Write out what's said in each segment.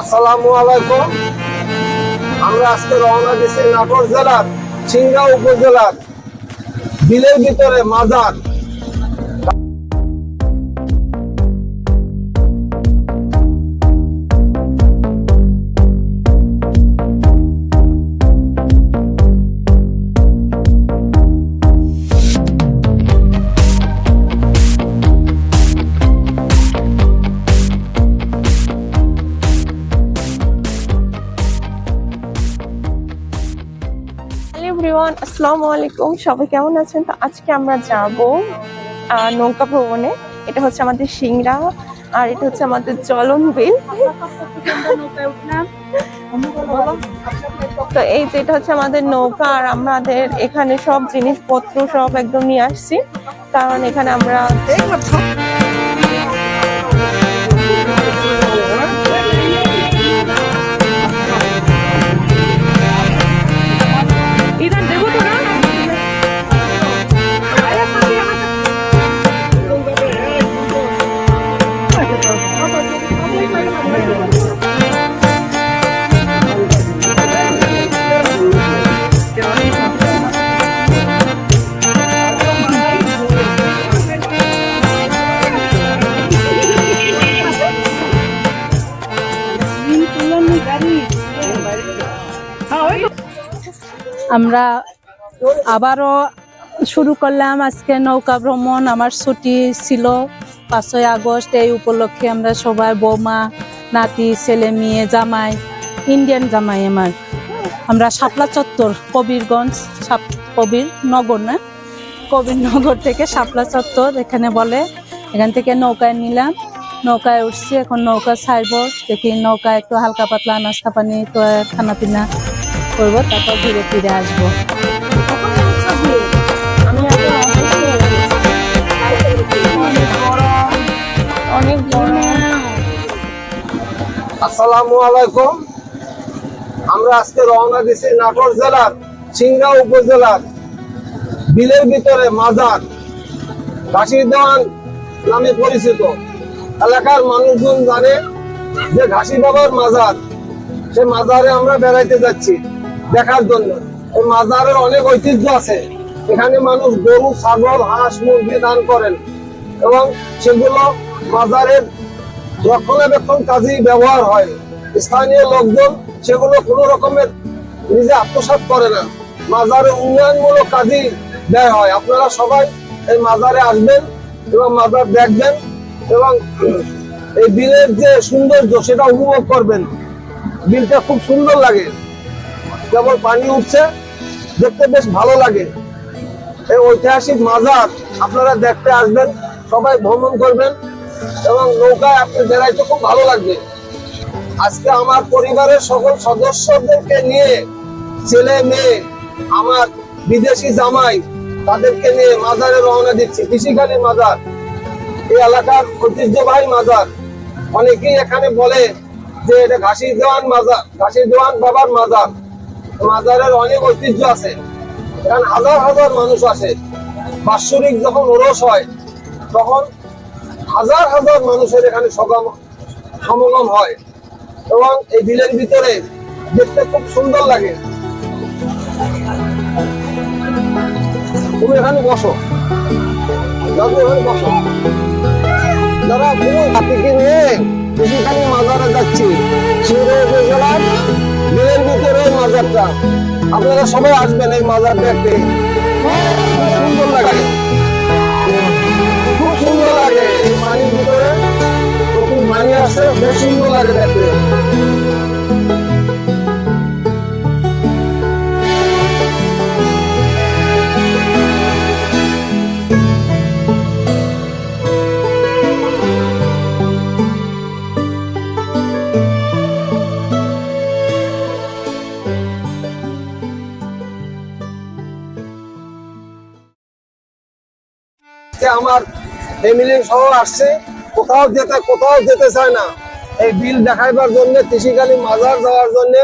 আসসালামু আলাইকুম। আমরা আজকে রওনা দিচ্ছি নাটোর জেলার সিংড়া উপজেলার বিলের ভিতরে মাজার। এভরিওয়ান, আসসালামু আলাইকুম। সবাই কেমন আছেন? তো আজকে আমরা যাব নৌকা ভ্রমণে। এটা হচ্ছে আমাদের সিংড়া, আর এটা হচ্ছে আমাদের চলন বিল তো এই যে এটা হচ্ছে আমাদের নৌকা, আর আমাদের এখানে সব জিনিসপত্র সব একদম নিয়ে আসছি। কারণ এখানে আমরা আমরা আবারও শুরু করলাম আজকে নৌকা ভ্রমণ। আমার ছুটি ছিল পাঁচই আগস্ট। এই উপলক্ষে আমরা সবাই বৌমা, নাতি, ছেলে, মেয়ে, জামাই, ইন্ডিয়ান জামাই আমার। আমরা শাপলা চত্বর, কবিরগঞ্জ সাপ কবির নগর না? কবির নগর থেকে শাপলা চত্বর এখানে বলে। এখান থেকে নৌকায় নিলাম। নৌকায় উঠছি, এখন নৌকা ছাড়ব। দেখি নৌকা একটু হালকা পাতলা নাস্তা পানি খানা পিনা করব, তারপর ঘুরে ফিরে আসব। আসসালামু আলাইকুম। আমরা আজকে রওনা দিচ্ছি নাটোর জেলার সিংড়া উপজেলার বিলের ভিতরে মাজার ঘাসির দেওয়ান নামে পরিচিত। এলাকার মানুষজন জানে যে ঘাসি বাবার মাজার, সে মাজারে আমরা বেড়াইতে যাচ্ছি। দেখার জন্য। এই মাজারের অনেক ঐতিহ্য আছে। এখানে মানুষ গরু, ছাগল, হাঁস, মুরগি দান করেন এবং সেগুলো মাজারের রক্ষণাবেক্ষণ কাজেই ব্যবহার হয়। স্থানীয় লোকজন সেগুলো কোনো রকমের নিজে আত্মসাৎ করে না। মাজারে উন্নয়নমূলক কাজেই ব্যয় হয়। আপনারা সবাই এই মাজারে আসবেন এবং মাজার দেখবেন এবং এই বিলের যে সৌন্দর্য, সেটা উপভোগ করবেন। বিলটা খুব সুন্দর লাগে। যেমন পানি উঠছে, দেখতে বেশ ভালো লাগে। এই ঐতিহাসিক মাজার আপনারা দেখতে আসবেন, সবাই ভ্রমণ করবেন এবং নৌকায় আপনি বেড়াইতে খুব ভালো লাগবে। আজকে আমার পরিবারের সকল সদস্যদেরকে নিয়ে ছেলে, মেয়ে, আমার বিদেশি জামাই, তাদেরকে নিয়ে মাজারে রওনা দিচ্ছি। কৃষিখালী মাজার, এই এলাকার ঐতিহ্যবাহী মাজার। অনেকেই এখানে বলে যে এটা ঘাসি দেওয়ান মাজার ঘাসি দেওয়ান বাবার মাজার। মাজারের অনেক ঐতিহ্য আছে। এখানে হাজার হাজার মানুষ আসে। বাৎসরিক যখন ওরস হয়, তখন হাজার হাজার মানুষের এখানে সমাগম হয় এবং এই বিলের ভিতরে দেখতে খুব সুন্দর লাগে। তুমি এখানে বসো। দাদু, এখানে বসো। দাদা, তুমি হাতিকে নিয়ে মাজারে যাচ্ছি? ভিতরে আপনারা সবাই আসবেন এই মাজার দেখতে। খুব সুন্দর লাগে। খুব সুন্দর লাগে এই পানির ভিতরে। মানি আছে, বেশ সুন্দর লাগে দেখতে। ফ্যামিলি সহ আসছে, কোথাও যেতে কোথাও যেতে চায় না। এই বিল দেখাইবার জন্য কৃষিকালী মাজার যাওয়ার জন্য,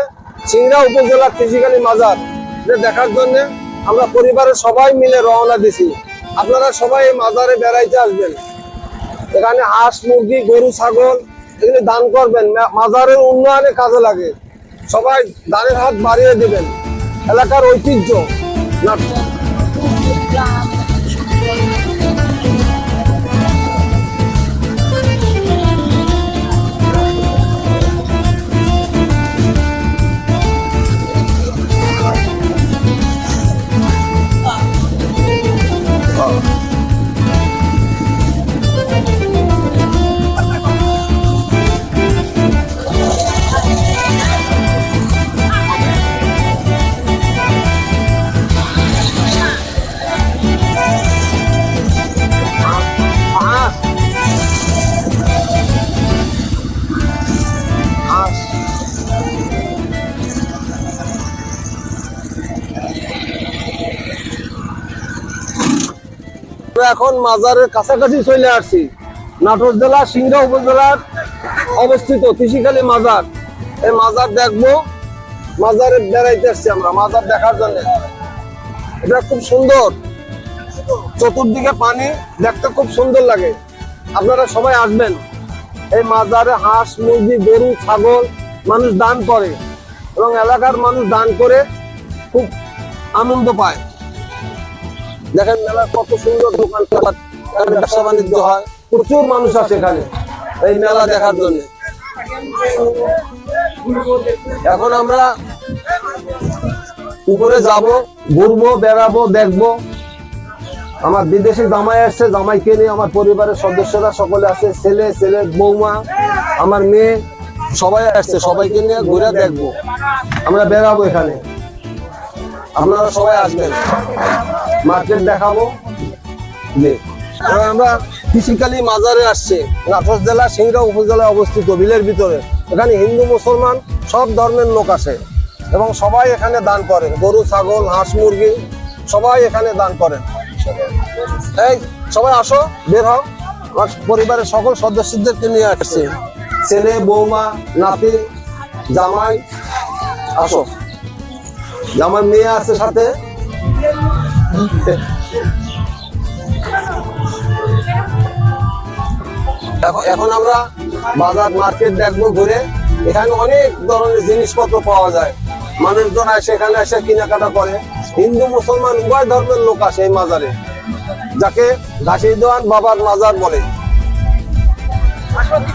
সিংড়া উপজেলার কৃষিকালী মাজার দেখার জন্য আমরা পরিবারের সবাই মিলে রওনা দিছি। আপনারা সবাই এই মাজারে বেড়াইতে আসবেন। এখানে হাঁস, মুরগি, গরু, ছাগল, এগুলি দান করবেন। মাজারের উন্নয়নে কাজে লাগে। সবাই দানের হাত বাড়িয়ে দেবেন। এলাকার ঐতিহ্য। না আমরা এখন মাজারের কাছাকাছি চলে আসছি। নাটোর জেলা, সিংড়া উপজেলার অবস্থিত তিসিখালী মাজার। এই মাজার দেখব। মাজারে বেড়াইতে আসছি আমরা, মাজার দেখার জন্য। এটা খুব সুন্দর। চতুর্দিকে পানি, দেখতে খুব সুন্দর লাগে। আপনারা সবাই আসবেন। এই মাজারে হাঁস, মুরগি, গরু, ছাগল মানুষ দান করে এবং এলাকার মানুষ দান করে খুব আনন্দ পায়। দেখেন মেলার কত সুন্দর দোকান ব্যবসা বাণিজ্য হয়, প্রচুর মানুষ আসে এখানে এই মেলা দেখার জন্য। এখন আমরা উপরে যাব, ঘুরবো, বেড়াবো, দেখব। আমার বিদেশি জামাই আসছে, জামাইকে নিয়ে আমার পরিবারের সদস্যরা সকলে আছে, ছেলে ছেলে, বৌমা, আমার মেয়ে, সবাই আসছে, সবাইকে নিয়ে ঘুরে দেখব। আমরা বেড়াবো এখানে। আপনারা সবাই আসবেন। মার্কেট দেখাবো। আমরা কৃষিকালী মাজারে আসছে। নাটোর জেলা সিংড়া উপজেলায় অবস্থিত বিলের ভিতরে। এখানে হিন্দু, মুসলমান সব ধর্মের লোক আসে এবং সবাই এখানে দান করেন গরু, ছাগল, হাঁস, মুরগি সবাই এখানে দান করেন এই, সবাই আসো, বের হও। আমার পরিবারের সকল সদস্যদেরকে নিয়ে আসছে। ছেলে, বৌমা, নাতি, জামাই, আসো। জামাই মেয়ে আছে সাথে। এখন- আমরা বাজার মার্কেট দেখব ঘুরে। এখানে অনেক ধরনের জিনিসপত্র পাওয়া যায়। মানুষজন আসে, এখানে এসে কেনাকাটা করে। হিন্দু, মুসলমান, উভয় ধর্মের লোক আসে এই মাজারে, যাকে ঘাসি দেওয়ান বাবার মাজার বলে।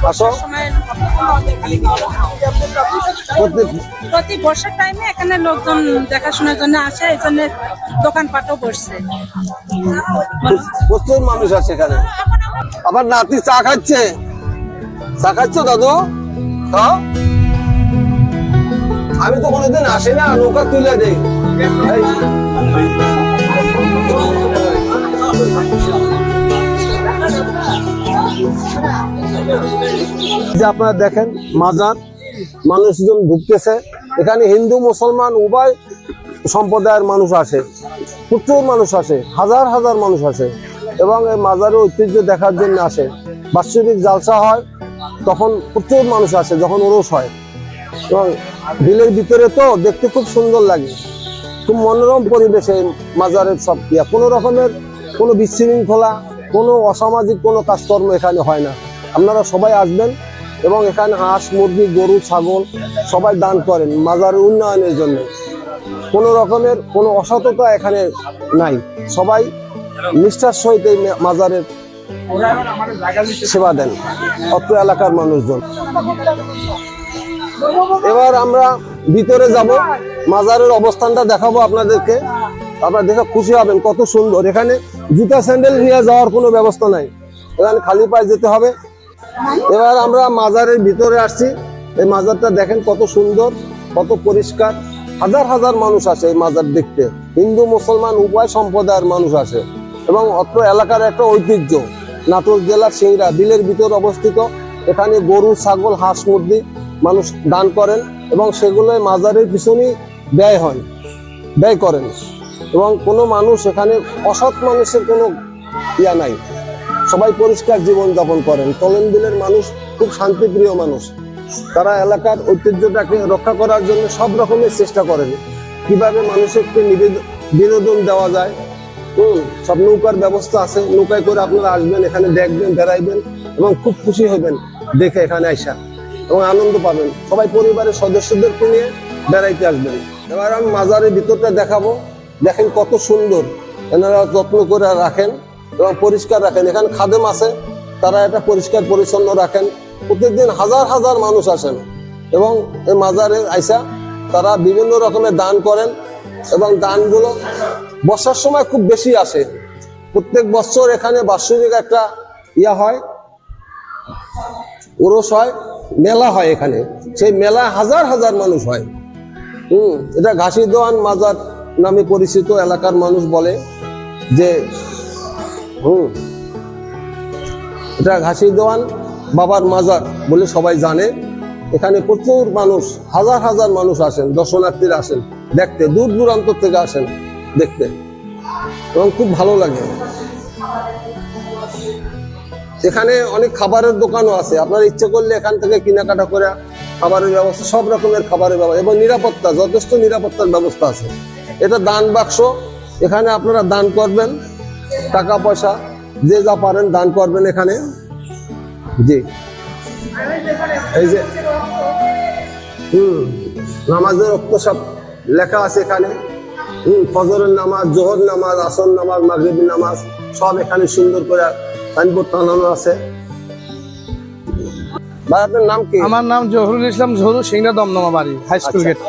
আসো। প্রতি বর্ষার টাইমে এখানে লোকজন দেখাশোনার জন্য আসে এই জন্য দোকানপাটও বসছে। প্রচুর মানুষ আছে এখানে। আবার নাতি চা খাচ্ছে। চা খাচ্ছ দাদু? খাও। আমি তো কোনোদিন আসি না নৌকা তুলে দেই। এই। যে আপনারা দেখেন মাজার, মানুষজন ঢুকতেছে। এখানে হিন্দু, মুসলমান, উভয় সম্প্রদায়ের মানুষ আসে। প্রচুর মানুষ আসে, হাজার হাজার মানুষ আসে এবং এই মাজারের ঐতিহ্য দেখার জন্য আসে। বাৎসরিক জালসা হয়, তখন প্রচুর মানুষ আসে, যখন ওরস হয়। এবং বিলের ভিতরে তো দেখতে খুব সুন্দর লাগে, খুব মনোরম পরিবেশে মাজারের সব ইয়া। কোনো রকমের কোনো বিশৃঙ্খলা, কোনো অসামাজিক কোনো কাজকর্ম এখানে হয় না। আপনারা সবাই আসবেন এবং এখানে হাঁস, মুরগি, গরু, ছাগল সবাই দান করেন মাজারের উন্নয়নের জন্য। কোনো রকমের কোনো অসততা এখানে নাই। সবাই নিষ্ঠার সহিত এই মাজারের সেবা দেন, অত্র এলাকার মানুষজন। এবার আমরা ভিতরে যাব, মাজারের অবস্থানটা দেখাবো আপনাদেরকে। আপনারা দেখে খুশি হবেন কত সুন্দর। এখানে জুতা স্যান্ডেল নিয়ে যাওয়ার কোনো ব্যবস্থা নাই। এখানে খালি পায়ে যেতে হবে। এবার আমরা মাজারের ভিতরে আসছি। এই মাজারটা দেখেন কত সুন্দর, কত পরিষ্কার। হাজার হাজার মানুষ আসে এই মাজার দেখতে। হিন্দু, মুসলমান, উভয় সম্প্রদায়ের মানুষ আসে। এবং অত্র এলাকার একটা ঐতিহ্য, নাটোর জেলার সিংড়া, বিলের ভিতর অবস্থিত। এখানে গরু, ছাগল, হাঁস, মুরগি মানুষ দান করেন এবং সেগুলো মাজারের পিছনেই ব্যয় হয়, ব্যয় করেন। এবং কোনো মানুষ এখানে অসৎ মানুষের কোনো ইয়া নাই। সবাই পরিষ্কার জীবন যাপন করেন। টলেন বিলের মানুষ খুব শান্তিপ্রিয় মানুষ। তারা এলাকার ঐতিহ্যটাকে রক্ষা করার জন্য সব রকমের চেষ্টা করেন। কীভাবে মানুষকে বিনোদন দেওয়া যায়? হুম, সব নৌকার ব্যবস্থা আছে। নৌকায় করে আপনারা আসবেন, এখানে দেখবেন, বেড়াইবেন এবং খুব খুশি হবেন দেখে এখানে আইসা। এবং আনন্দ পাবেন। সবাই পরিবারের সদস্যদেরকে নিয়ে বেড়াইতে আসবেন। এবার আমি মাজারের ভিতরটা দেখাবো। দেখেন কত সুন্দর। এনারা যত্ন করে রাখেন। এবং পরিষ্কার রাখেন। এখানে খাদেম আছে, তারা এটা পরিষ্কার পরিচ্ছন্ন রাখেন। প্রত্যেকদিন হাজার হাজার মানুষ আসেন এবং এই মাজারে আইসা তারা বিভিন্ন রকমের দান করেন এবং দানগুলো বর্ষার সময় খুব বেশি আসে। প্রত্যেক বছর এখানে বাৎসরিক একটা ইয়া হয়, ওরস হয়, মেলা হয় এখানে। সেই মেলা হাজার হাজার মানুষ হয়। হুম, এটা ঘাসি দোয়ান মাজার নামে পরিচিত এলাকার মানুষ বলে যে হুম। এটা ঘাসি দোয়ান বাবার মাজার বলে সবাই জানে। এখানে প্রচুর মানুষ, হাজার হাজার মানুষ আসেন, দর্শনার্থীরা আসেন দেখতে, দূর দূরান্ত থেকে আসেন দেখতে। এবং খুব ভালো লাগে। এখানে অনেক খাবারের দোকানও আছে। আপনার ইচ্ছে করলে এখান থেকে কেনাকাটা করে খাবারের ব্যবস্থা, সব রকমের খাবারের ব্যবস্থা। এবং নিরাপত্তা, যথেষ্ট নিরাপত্তার ব্যবস্থা আছে। এটা দান বাক্স। এখানে আপনারা দান করবেন। টাকা পয়সা যে যা পারেন দান করবেন এখানে। জি। এই যে হুম নামাজের রক্ত সব লেখা আছে এখানে। হুম ফজরের নামাজ জোহর নামাজ আসর নামাজ মাগরিব নামাজ সব এখানে সুন্দর করে সাইনবোর্ড টানানো আছে। ভাই আপনার নাম কি? আমার নাম জহুরুল ইসলাম জহুরু সিংড়া দমদমা বাড়ি হাই স্কুল গেট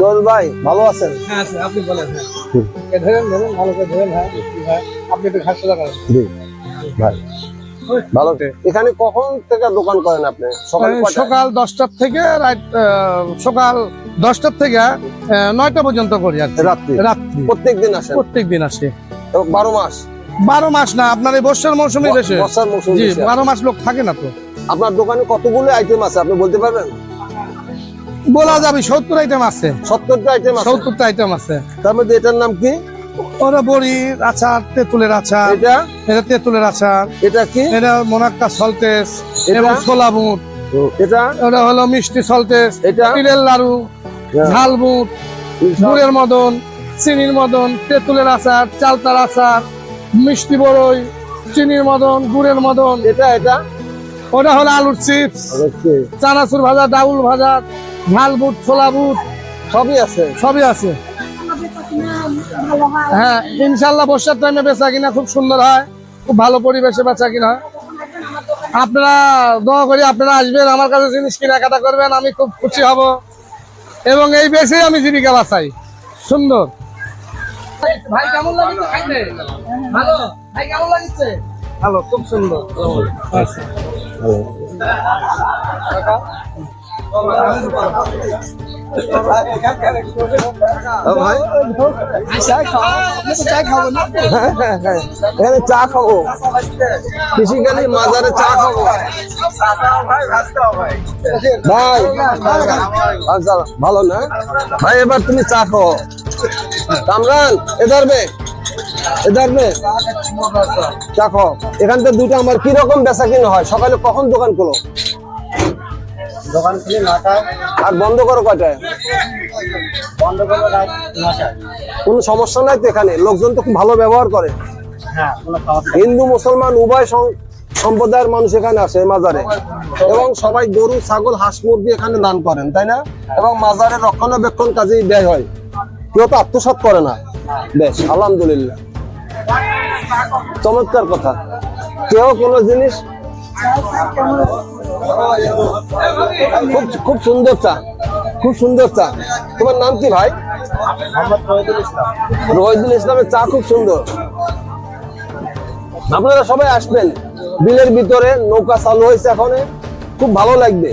জল ভাই ভালো আছেন? হ্যাঁ আপনি বলেন হ্যাঁ। ধরেন ধরেন ভালো করে ধরেন হ্যাঁ আপনি একটু ঘাস করেন জি ভাই। ভালো। এখানে কখন থেকে দোকান করেন আপনি? সকাল সকাল দশটার থেকে রাত সকাল দশটার থেকে নয়টা পর্যন্ত করি আর রাত্রি। রাত্রি। প্রত্যেক দিন আসেন? প্রত্যেক দিন আসে বারো মাস? বারো মাস না আপনার এই বর্ষার মৌসুমে দেশে বর্ষার মৌসুম বারো মাস লোক থাকে না তো। আপনার দোকানে কতগুলো আইটেম আছে আপনি বলতে পারবেন? বলা যাবে সত্তর আইটেম আছে। সত্তরটা আইটেম সত্তরটা আইটেম আছে। তার মধ্যে এটার নাম কি? ওরা বড়ির আচার তেঁতুলের আচার। এটা? এটা তেঁতুলের আচার। এটা কি? এটা মোনাক্কা এটা? এবং ছোলা বুট। এটা? ওটা হলো মিষ্টি সলতেস এটা? তিলের লাড়ু ঝাল বুট গুড়ের মদন চিনির মদন তেঁতুলের আচার চালতার আচার মিষ্টি বড়ই চিনির মদন গুড়ের মদন। এটা এটা? ওটা হলো আলুর চিপস চানাচুর ভাজা ডাউল ভাজা ঝাল বুট ছোলা বুট সবই আছে। সবই আছে। হ্যাঁ ইনশাল্লাহ বর্ষার টাইমে বেচা কিনা খুব সুন্দর হয় খুব ভালো পরিবেশে বেচা কিনা হয়। আপনারা দোয়া করি আপনারা আসবেন আমার কাছে জিনিস কেনাকাটা করবেন আমি খুব খুশি হব। এবং এই বেশি আমি জীবিকা বাঁচাই। সুন্দর। ভাই কেমন লাগছে ভালো? ভাই কেমন লাগছে? ভালো খুব সুন্দর। আচ্ছা। হ্যাঁ, হ্যাঁ। এখানে চা খাব। মাজারে চা খাব। ভাই ভালো না? ভাই এবার তুমি চা খাও। কামরান এদার বে বে এখান থেকে দুটো আমার কি রকম বেচা কিনা হয়? সকালে কখন দোকান খোলো? দোকান খুলে নটায়। আর বন্ধ করো কয়টায়? বন্ধ নটায়। কোনো সমস্যা নাই তো এখানে? লোকজন তো খুব ভালো ব্যবহার করে। হ্যাঁ। হিন্দু মুসলমান উভয় সম- সম্প্রদায়ের মানুষ এখানে আসে মাজারে। এবং সবাই গরু ছাগল হাঁস মুরগি এখানে দান করেন তাই না? এবং মাজারের রক্ষণাবেক্ষণ কাজেই ব্যয় হয়। কেউ তো আত্মসাৎ করে না। বেশ আলহামদুলিল্লাহ। চমৎকার কথা। কেউ কোনো জিনিস খুব খুব সুন্দর চা খুব সুন্দর চা। তোমার নাম কি ভাই? রহিদুল ইসলামের চা খুব সুন্দর। আপনারা সবাই আসবেন। বিলের ভিতরে নৌকা চালু হয়েছে এখন। খুব ভালো লাগবে।